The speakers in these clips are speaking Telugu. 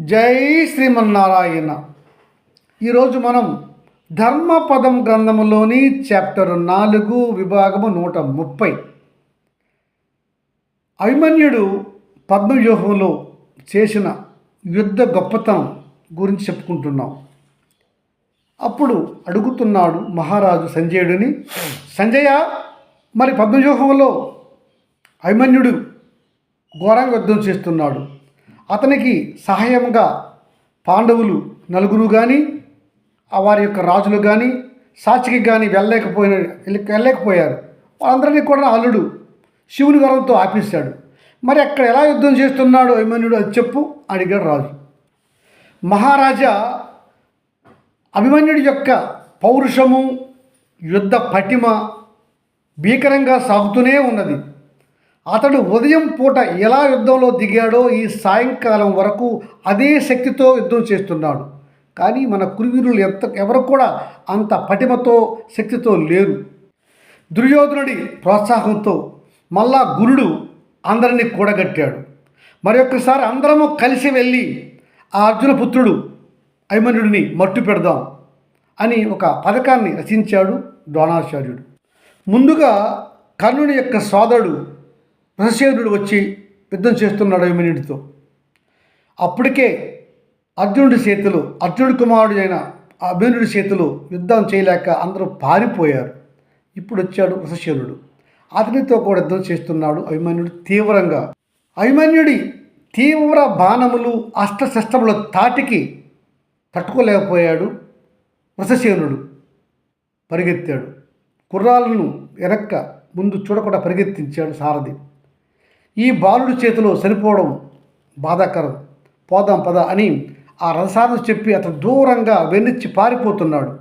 జై శ్రీమన్నారాయణ. ఈరోజు మనం ధర్మపదం గ్రంథములోని చాప్టర్ నాలుగు విభాగము నూట ముప్పై. అభిమన్యుడు పద్మవ్యూహంలో చేసిన యుద్ధ గొప్పతనం గురించి చెప్పుకుంటున్నాం. అప్పుడు అడుగుతున్నాడు మహారాజు సంజయుడిని సంజయ మరి పద్మవ్యూహంలో అభిమన్యుడు ఘోరంగా యుద్ధం చేస్తున్నాడు. అతనికి సహాయంగా పాండవులు నలుగురు కానీ వారి యొక్క రాజులు కానీ సాక్షికి కానీ వెళ్ళలేకపోయిన వెళ్ళలేకపోయారు. వాళ్ళందరినీ కూడా అల్లుడు శివుని గర్వంతో ఆపేశాడు. మరి అక్కడ ఎలా యుద్ధం చేస్తున్నాడు అభిమన్యుడు అది చెప్పు అడిగాడు రాజు. మహారాజా అభిమన్యుడి యొక్క పౌరుషము యుద్ధ పటిమ భీకరంగా సాగుతూనే ఉన్నది. అతడు ఉదయం పూట ఎలా యుద్ధంలో దిగాడో ఈ సాయంకాలం వరకు అదే శక్తితో యుద్ధం చేస్తున్నాడు. కానీ మన కురువీరులు ఎంత ఎవరు కూడా అంత పటిమతో శక్తితో లేరు. దుర్యోధనుడి ప్రోత్సాహంతో మళ్ళా గురుడు అందరినీ కూడగట్టాడు. మరొకసారి అందరము కలిసి వెళ్ళి ఆ అర్జున పుత్రుడు అభిమన్యుడిని మట్టు పెడదాం అని ఒక పథకాన్ని రచించాడు ద్రోణాచార్యుడు. ముందుగా కర్ణుని యొక్క సోదరుడు రహస్యేనుడు వచ్చి యుద్ధం చేస్తున్నాడు అభిమన్యుడితో అప్పటికే అర్జునుడి చేతులు అర్జునుడి కుమారుడు అయిన అభిమన్యుడి చేతులు యుద్ధం చేయలేక అందరూ పారిపోయారు. ఇప్పుడు వచ్చాడు రసశేనుడు అతనితో కూడా యుద్ధం చేస్తున్నాడు అభిమన్యుడు తీవ్రంగా. అభిమన్యుడి తీవ్ర బాణములు అష్టశస్త్రముల తాటికి తట్టుకోలేకపోయాడు వృషసేనుడు పరిగెత్తాడు. కుర్రాలను వెనక్క ముందు చూడకుండా పరిగెత్తించాడు సారథి. ఈ బాలుడి చేతిలో చనిపోవడం బాధాకరం. పోదాం పద అని ఆ రథసారథి చెప్పి అతను దూరంగా వెన్నిచ్చి పారిపోతున్నాడు.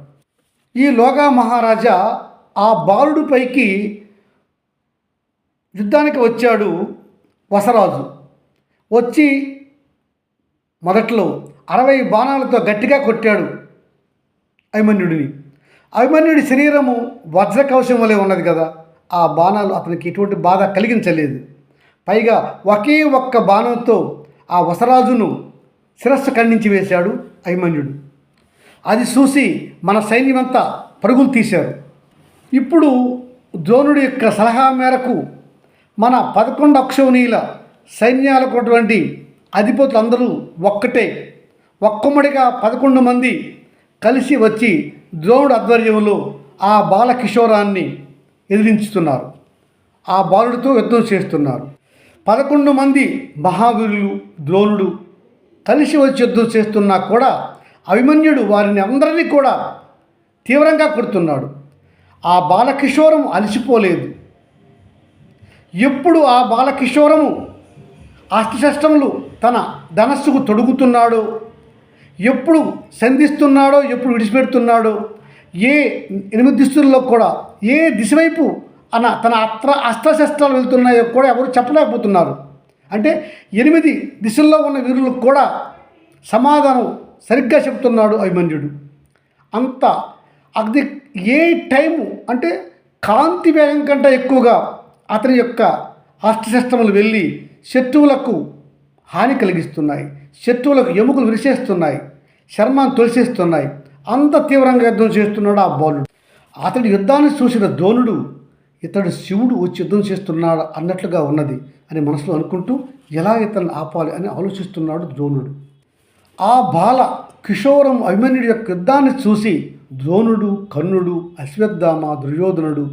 ఈ లోగా మహారాజా ఆ బాలుడి పైకి యుద్ధానికి వచ్చాడు వసరాజు. వచ్చి మొదట్లో అరవై బాణాలతో గట్టిగా కొట్టాడు అభిమన్యుడిని. అభిమన్యుడి శరీరము వజ్రకవశం వలె ఉన్నది కదా ఆ బాణాలు అతనికి ఎటువంటి బాధ కలిగించలేదు. పైగా ఒకే ఒక్క బాణంతో ఆ వసరాజును శిరస్సు ఖండించి వేశాడు అభిమన్యుడు. అది చూసి మన సైన్యమంతా పరుగులు తీశారు. ఇప్పుడు ద్రోణుడి యొక్క సలహా మేరకు మన పదకొండు అక్షౌనీయుల సైన్యాలకు ఉన్నటువంటి అధిపతులు అందరూ ఒక్కటే ఒక్కమ్మడిగా పదకొండు మంది కలిసి వచ్చి ద్రోణుడు ఆధ్వర్యంలో ఆ బాలకిషోరాన్ని ఎదిరించుతున్నారు. ఆ బాలుడితో యుద్ధం చేస్తున్నారు. పదకొండు మంది మహావీరులు ద్రోణుడు కలిసి వచ్చి యుద్ధం చేస్తున్నా కూడా అభిమన్యుడు వారిని అందరినీ కూడా తీవ్రంగా కొడుతున్నాడు. ఆ బాలకిషోరం అలసిపోలేదు. ఎప్పుడు ఆ బాలకిషోరము అష్టశష్టములు తన ధనస్సుకు తొడుగుతున్నాడో ఎప్పుడు సంధిస్తున్నాడో ఎప్పుడు విడిచిపెడుతున్నాడో ఏ ఎనిమిది దిశల్లో కూడా ఏ దిశ వైపు అన్న తన అస్త్ర అస్త్రశస్త్రాలు వెళ్తున్నాయో కూడా ఎవరు చెప్పలేకపోతున్నారు. అంటే ఎనిమిది దిశల్లో ఉన్న వీరులకు కూడా సమాధానం సరిగ్గా చెప్తున్నాడు అభిమన్యుడు. అంత అది ఏ టైము అంటే కాంతి వేగం కంటే ఎక్కువగా అతని యొక్క అస్త్రశస్త్రములు వెళ్ళి శత్రువులకు హాని కలిగిస్తున్నాయి. శత్రువులకు ఎముకలు విరిసేస్తున్నాయి. శర్మాన్ని తొలిసేస్తున్నాయి. అంత తీవ్రంగా యుద్ధం చేస్తున్నాడు ఆ బాలుడు. అతడి యుద్ధాన్ని చూసిన ధోనుడు ఇతడు శివుడు వచ్చి యుద్ధం చేస్తున్నాడు అన్నట్లుగా ఉన్నది అని మనసులో అనుకుంటూ ఎలా ఇతను ఆపాలి అని ఆలోచిస్తున్నాడు ద్రోణుడు. ఆ బాల కిషోరం అభిమన్యుడి యొక్క యుద్ధాన్ని చూసి ద్రోణుడు కర్ణుడు అశ్వత్థామ దుర్యోధనుడు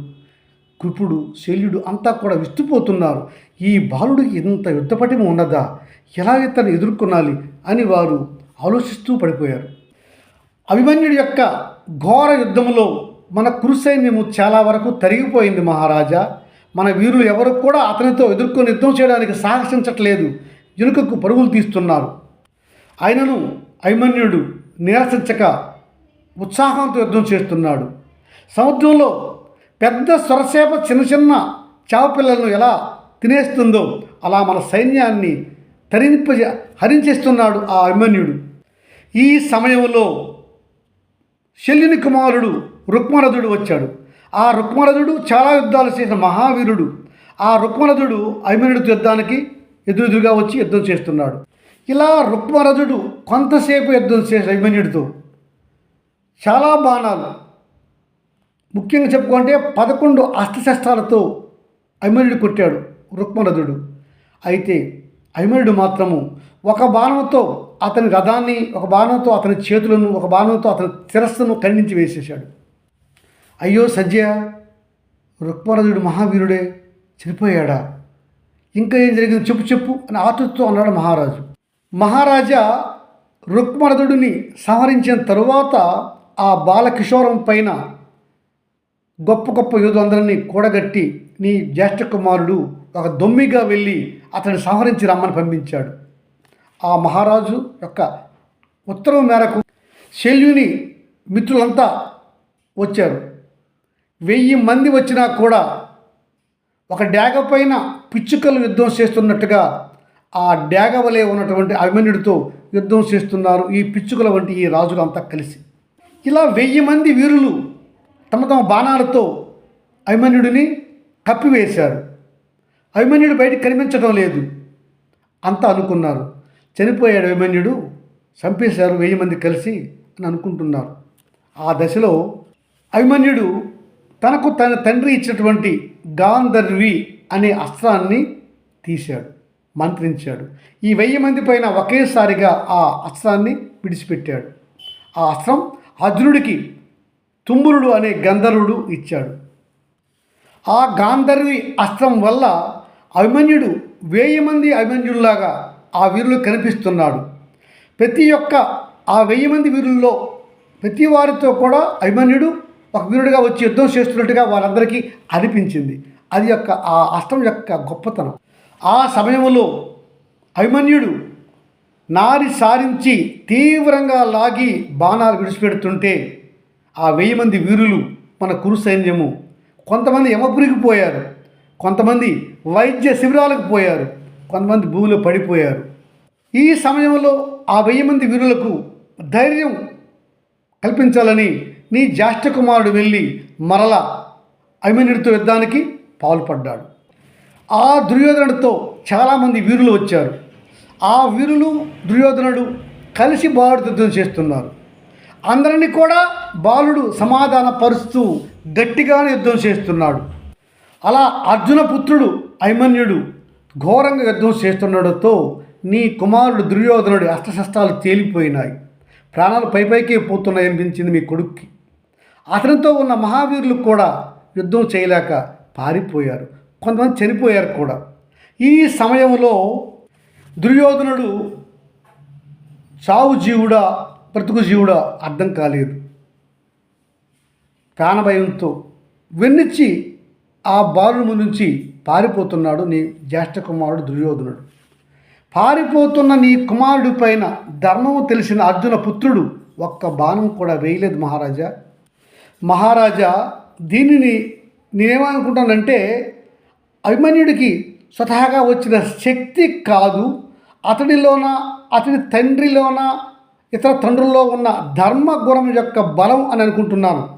కృపుడు శల్యుడు అంతా కూడా విస్తుపోతున్నారు. ఈ బాలుడికి ఇంత యుద్ధపటిమ ఉన్నదా? ఎలా ఇతను ఎదుర్కొనాలి అని వారు ఆలోచిస్తూ పడిపోయారు. అభిమన్యుడి యొక్క ఘోర యుద్ధంలో మన కురు సైన్యము చాలా వరకు తరిగిపోయింది మహారాజా. మన వీరులు ఎవరు కూడా అతనితో ఎదుర్కొని యుద్ధం చేయడానికి సాహసించట్లేదు. వెనుకకు పరుగులు తీస్తున్నారు. ఆయనను అభిమన్యుడు నిరసించక ఉత్సాహంతో యుద్ధం చేస్తున్నాడు. సముద్రంలో పెద్ద సొరసేప చిన్న చిన్న చావపిల్లలను ఎలా తినేస్తుందో అలా మన సైన్యాన్ని తరింప హరించేస్తున్నాడు ఆ అభిమన్యుడు. ఈ సమయంలో శల్యుని కుమారుడు రుక్మరథుడు వచ్చాడు. ఆ రుక్మరథుడు చాలా యుద్ధాలు చేసిన మహావీరుడు. ఆ రుక్మరథుడు అభిమన్యుడితో యుద్ధానికి ఎదురెదురుగా వచ్చి యుద్ధం చేస్తున్నాడు. ఇలా రుక్మరథుడు కొంతసేపు యుద్ధం చేసిన అభిమన్యుడితో చాలా బాణాలు. ముఖ్యంగా చెప్పుకుంటే పదకొండు అస్త్రశస్త్రాలతో అభిమన్యుడు కొట్టాడు రుక్మరథుడు. అయితే అభిమన్యుడు మాత్రము ఒక బాణంతో అతని రథాన్ని ఒక బాణంతో అతని చేతులను ఒక బాణంతో అతని శిరస్సును ఖండించి వేసేశాడు. అయ్యో సజ్జయ రుక్మరథుడు మహావీరుడే చనిపోయాడా? ఇంకా ఏం జరిగింది చెప్పు చెప్పు అని ఆతృత్వం అన్నాడు మహారాజు. మహారాజా రుక్మరథుడిని సంహరించిన తరువాత ఆ బాలకిషోరం పైన గొప్ప గొప్ప యోధులందరినీ కూడగట్టి నీ జ్యేష్ఠ కుమారుడు ఒక దొమ్మిగా వెళ్ళి అతన్ని సంహరించి రమ్మని పంపించాడు. ఆ మహారాజు యొక్క ఉత్తరం మేరకు శల్యుని మిత్రులంతా వచ్చారు. వెయ్యి మంది వచ్చినా కూడా ఒక డాగ పైన పిచ్చుకలు యుద్ధం చేస్తున్నట్టుగా ఆ డాగ వలె ఉన్నటువంటి అభిమన్యుడితో యుద్ధం చేస్తున్నారు ఈ పిచ్చుకల వంటి ఈ రాజులు అంతా కలిసి. ఇలా వెయ్యి మంది వీరులు తమ తమ బాణాలతో అభిమన్యుడిని కప్పివేశారు. అభిమన్యుడు బయటికి కనిపించడం లేదు. అంతా అనుకున్నారు. చనిపోయాడు అభిమన్యుడు చంపేశారు వెయ్యి మంది కలిసి అని అనుకుంటున్నారు. ఆ దశలో అభిమన్యుడు తనకు తన తండ్రి ఇచ్చినటువంటి గాంధర్వి అనే అస్త్రాన్ని తీశాడు మంత్రించాడు. ఈ వెయ్యి మంది పైన ఒకేసారిగా ఆ అస్త్రాన్ని విడిచిపెట్టాడు. ఆ అస్త్రం అర్జునుడికి తుమ్మురుడు అనే గంధర్వుడు ఇచ్చాడు. ఆ గాంధర్వి అస్త్రం వల్ల అభిమన్యుడు వెయ్యి మంది అభిమన్యుల్లాగా ఆ వీరులు కనిపిస్తున్నాడు. ప్రతి ఒక్క ఆ వెయ్యి మంది వీరుల్లో ప్రతి వారితో కూడా అభిమన్యుడు ఒక వీరుడిగా వచ్చి యుద్ధం చేస్తున్నట్టుగా వాళ్ళందరికీ అనిపించింది. అది యొక్క ఆ అస్త్రం యొక్క గొప్పతనం. ఆ సమయంలో అభిమన్యుడు నారి సారించి తీవ్రంగా లాగి బాణాలు విడిచిపెడుతుంటే ఆ వెయ్యి మంది వీరులు మన కురు సైన్యము కొంతమంది యమపురికి పోయారు. కొంతమంది వైద్య శిబిరాలకు పోయారు. కొంతమంది భూమిలో పడిపోయారు. ఈ సమయంలో ఆ వెయ్యి మంది వీరులకు ధైర్యం కల్పించాలని నీ జ్యేష్ఠ కుమారుడు వెళ్ళి మరల అభిమన్యుడితో యుద్ధానికి పాల్పడ్డాడు. ఆ దుర్యోధనుడితో చాలామంది వీరులు వచ్చారు. ఆ వీరులు దుర్యోధనుడు కలిసి బాలుడు యుద్ధం చేస్తున్నారు. అందరినీ కూడా బాలుడు సమాధాన పరుస్తూ గట్టిగానే యుద్ధం చేస్తున్నాడు. అలా అర్జున పుత్రుడు అభిమన్యుడు ఘోరంగా యుద్ధం చేస్తుండడంతో నీ కుమారుడు దుర్యోధనుడి అస్త్రశస్త్రాలు తేలిపోయినాయి. ప్రాణాలు పైపైకే పోతున్నాయి అనిపించింది మీ కొడుక్కి. అతనితో ఉన్న మహావీరులు కూడా యుద్ధం చేయలేక పారిపోయారు. కొంతమంది చనిపోయారు కూడా. ఈ సమయంలో దుర్యోధనుడు చావు జీవుడా బ్రతుకు జీవుడా అర్థం కాలేదు. ప్రాణభయంతో వెన్నిచ్చి ఆ బాలుని నుంచి పారిపోతున్నాడు నీ జ్యేష్ఠ కుమారుడు దుర్యోధనుడు. పారిపోతున్న నీ కుమారుడి పైన ధర్మము తెలిసిన అర్జున పుత్రుడు ఒక్క బాణం కూడా వేయలేదు మహారాజా. మహారాజా దీనిని నేనేమనుకుంటానంటే అభిమన్యుడికి స్వతహాగా వచ్చిన శక్తి కాదు. అతడిలోన అతడి తండ్రిలోన ఇతర తండ్రుల్లో ఉన్న ధర్మగుణం యొక్క బలం అని అనుకుంటున్నాను.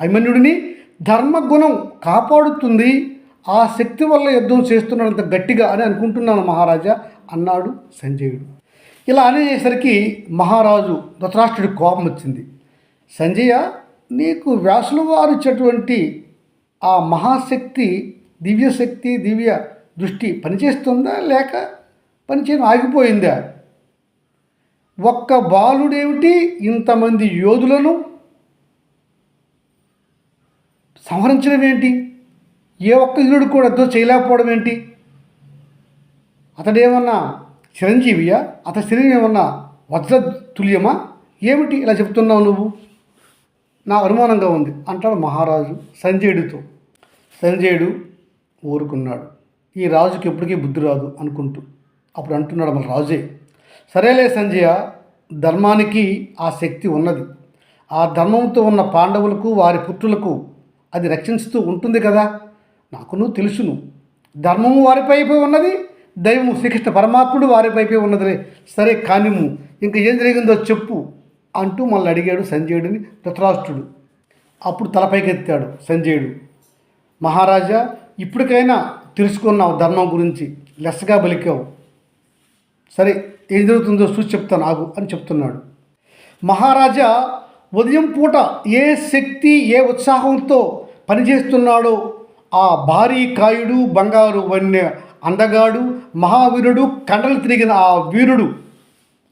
అభిమన్యుడిని ధర్మగుణం కాపాడుతుంది ఆ శక్తి వల్ల యుద్ధం చేస్తున్నంత గట్టిగా అని అనుకుంటున్నాను మహారాజా అన్నాడు సంజయుడు. ఇలా అనేసరికి మహారాజు ధృతరాష్ట్రుడి కోపం వచ్చింది. సంజయ నీకు వ్యాసులు వారు ఇచ్చేటువంటి ఆ మహాశక్తి దివ్యశక్తి దివ్య దృష్టి పనిచేస్తుందా లేక పనిచేయడం ఆగిపోయిందా? ఒక్క బాలుడేమిటి ఇంతమంది యోధులను సంహరించడం ఏంటి? ఏ ఒక్క యుడు కూడా యుద్ధం చేయలేకపోవడం ఏంటి? అతడేమన్నా చిరంజీవియా? అతని శరీరం ఏమన్నా వజ్రతుల్యమా? ఏమిటి ఇలా చెప్తున్నావు నువ్వు? నా అనుమానంగా ఉంది. అంటాడు మహారాజు సంజయుడితో. సంజయుడు ఊరుకున్నాడు. ఈ రాజుకి ఎప్పటికీ బుద్ధి రాదు అనుకుంటూ. అప్పుడు అంటున్నాడు మన రాజే సరేలే సంజయ ధర్మానికి ఆ శక్తి ఉన్నది. ఆ ధర్మంతో ఉన్న పాండవులకు వారి పుత్రులకు అది రక్షిస్తూ ఉంటుంది కదా? నాకును తెలుసును. ధర్మము వారిపైపై ఉన్నది దైవము శ్రీకృష్ణ పరమాత్ముడు వారిపైపై ఉన్నదిలే. సరే కానిము ఇంకా ఏం జరిగిందో చెప్పు. అంటూ మళ్ళీ అడిగాడు సంజయుడిని ధృతరాష్ట్రుడు. అప్పుడు తలపైకెత్తాడు సంజయుడు. మహారాజా ఇప్పటికైనా తెలుసుకున్నావు ధర్మం గురించి లెస్సగా బలికావు. సరే ఏం జరుగుతుందో చూసి చెప్తాను ఆగు అని చెప్తున్నాడు. మహారాజా ఉదయం పూట ఏ శక్తి ఏ ఉత్సాహంతో పనిచేస్తున్నాడో ఆ భారీ కాయుడు బంగారు వన్య అందగాడు మహావీరుడు కండలు తిరిగిన ఆ వీరుడు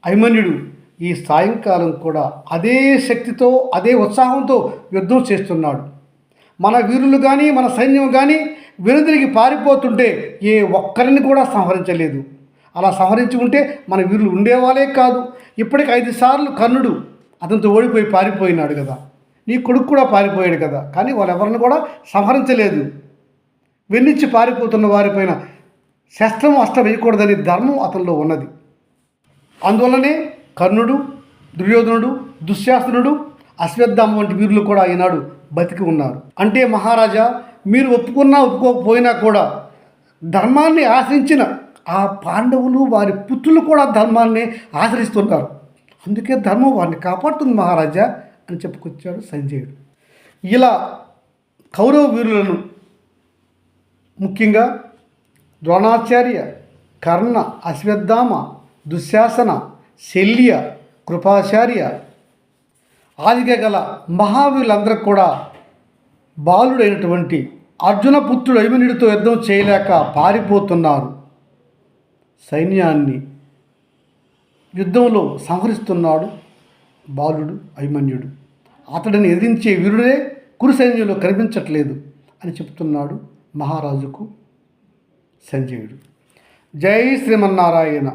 అభిమన్యుడు. ఈ సాయంకాలం కూడా అదే శక్తితో అదే ఉత్సాహంతో యుద్ధం చేస్తున్నాడు. మన వీరులు కానీ మన సైన్యం కానీ వెనుదిరిగి పారిపోతుంటే ఏ ఒక్కరిని కూడా సంహరించలేదు. అలా సంహరించి ఉంటే మన వీరులు ఉండేవాళ్ళే కాదు. ఇప్పటికి ఐదు సార్లు కర్ణుడు అతనితో ఓడిపోయి పారిపోయినాడు కదా. నీ కొడుకు కూడా పారిపోయాడు కదా. కానీ వాళ్ళు ఎవరిని కూడా సంహరించలేదు. వెన్నిచ్చి పారిపోతున్న వారిపైన శస్త్రం అస్త్రం వేయకూడదనే ధర్మం అతనిలో ఉన్నది. అందువల్లనే కర్ణుడు దుర్యోధనుడు దుశ్శాసనుడు అశ్వత్థామ వంటి వీరులు కూడా ఈనాడు బతికి ఉన్నారు. అంటే మహారాజా మీరు ఒప్పుకున్నా ఒప్పుకోకపోయినా కూడా ధర్మాన్ని ఆశించిన ఆ పాండవులు వారి పుత్రులు కూడా ధర్మాన్ని ఆశ్రయిస్తున్నారు. అందుకే ధర్మం వారిని కాపాడుతుంది మహారాజా అని చెప్పుకొచ్చాడు సంజయుడు. ఇలా కౌరవ వీరులను ముఖ్యంగా ద్రోణాచార్య కర్ణ అశ్వత్థామ దుశ్శాసన శల్య కృపాచార్య ఆదిక గల మహావీరులందరూ కూడా బాలుడైనటువంటి అర్జున పుత్రుడు అభిమన్యుడితో యుద్ధం చేయలేక పారిపోతున్నారు. సైన్యాన్ని యుద్ధంలో సంహరిస్తున్నాడు బాలుడు అభిమన్యుడు. అతడిని ఎదిరించే వీరుడే కురు సైన్యంలో కనిపించట్లేదు అని చెప్తున్నాడు మహారాజుకు సంజయుడు. జై శ్రీమన్నారాయణ.